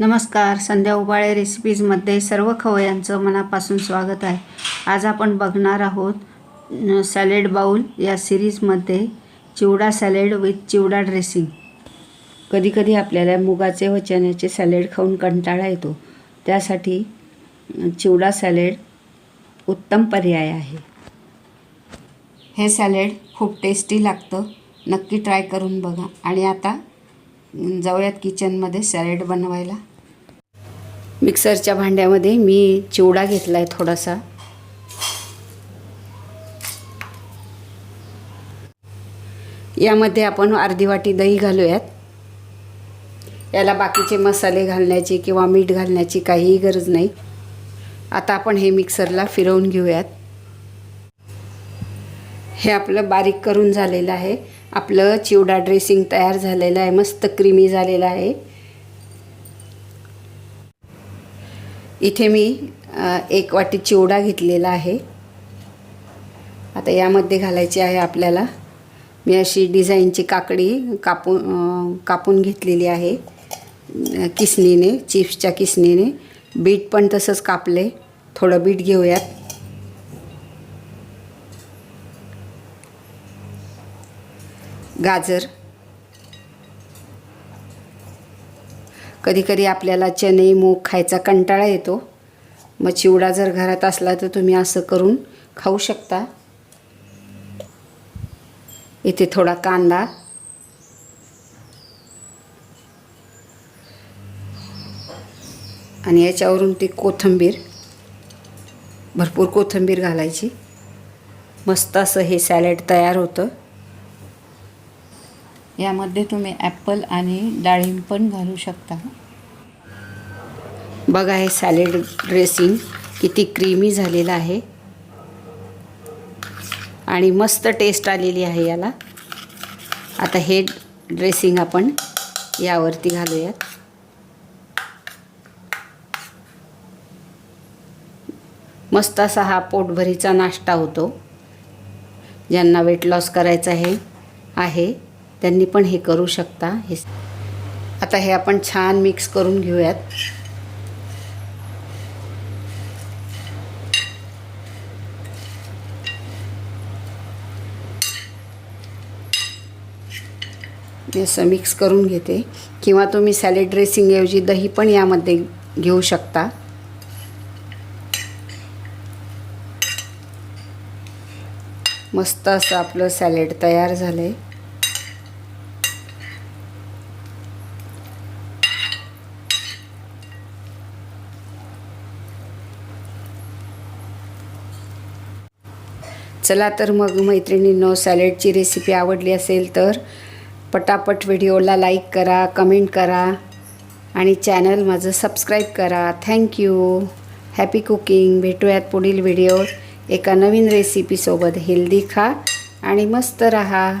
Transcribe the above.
नमस्कार. संध्या उबाळे रेसिपीजमध्ये सर्व खवयांचं मनापासून स्वागत आहे. आज आपण बघणार आहोत सॅलेड बाउल या सिरीजमध्ये chivda salad with chivda dressing कधीकधी आपल्याला मुगाचे व चण्याचे सॅलेड खाऊन कंटाळा येतो. त्यासाठी चिवडा सॅलेड उत्तम पर्याय आहे. हे सॅलेड खूप टेस्टी लागतं. नक्की ट्राय करून बघा. आणि आता जाऊयात किचनमध्ये सॅलेड बनवायला. मिक्सरच्या भांड्यामध्ये मी चिवडा घेतला आहे थोडासा. यामध्ये आपण अर्धी वाटी दही घालूयात. याला बाकीचे मसाले घालण्याची किंवा मीठ घालण्याची काहीही गरज नाही. आता आपण हे मिक्सरला फिरवून घेऊयात. हे आपलं बारीक करून झालेलं आहे. आपलं चिवडा ड्रेसिंग तयार झालेलं आहे. मस्त क्रीमी झालेलं आहे. इथे मी एक वाटी चिवडा घेतलेला आहे. आता यामध्ये घालायची आहे आपल्याला. मी अशी डिझाईनची काकडी कापून कापून घेतलेली आहे. किसणीने किसनीने चिप्सच्या किसनीने बीट पण तसंच कापले. थोडं बीट घेऊयात. गाजर. कधीकधी आपल्याला चणे मूग खायचा कंटाळा येतो. मग चिवडा जर घरात असला तर तुम्ही असं करून खाऊ शकता. इथे थोडा कांदा. आणि याच्यावरून ती कोथिंबीर. भरपूर कोथिंबीर घालायची. मस्त असं हे सॅलड तयार होतं. यामध्ये तुम्ही ॲपल आणि डाळिंब पण घालू शकता. बघा हे सॅलेड ड्रेसिंग किती क्रीमी झालेलं आहे. आणि मस्त टेस्ट आलेली आहे याला. आता हे ड्रेसिंग आपण यावरती घालूयात. मस्त असा हा पोटभरीचा नाश्ता होतो. ज्यांना वेट लॉस करायचं आहे आहे. त्यांनी पण हे करू शकता. हे आता हे आपण छान मिक्स करून घेऊयात. मी असं मिक्स करून घेते. किंवा तुम्ही सॅलेड ड्रेसिंगऐवजी दही पण यामध्ये घेऊ शकता. मस्त असं आपलं सॅलेड तयार झालं आहे चला तर मग मैत्रिणींनो सॅलेडची रेसिपी आवडली असेल तर पटापट व्हिडिओला लाईक करा कमेंट करा आणि चॅनल माझं सबस्क्राईब करा. थँक्यू हॅपी कुकिंग भेटूयात पुढील व्हिडिओ एका नवीन रेसिपीसोबत हेल्दी खा आणि मस्त रहा.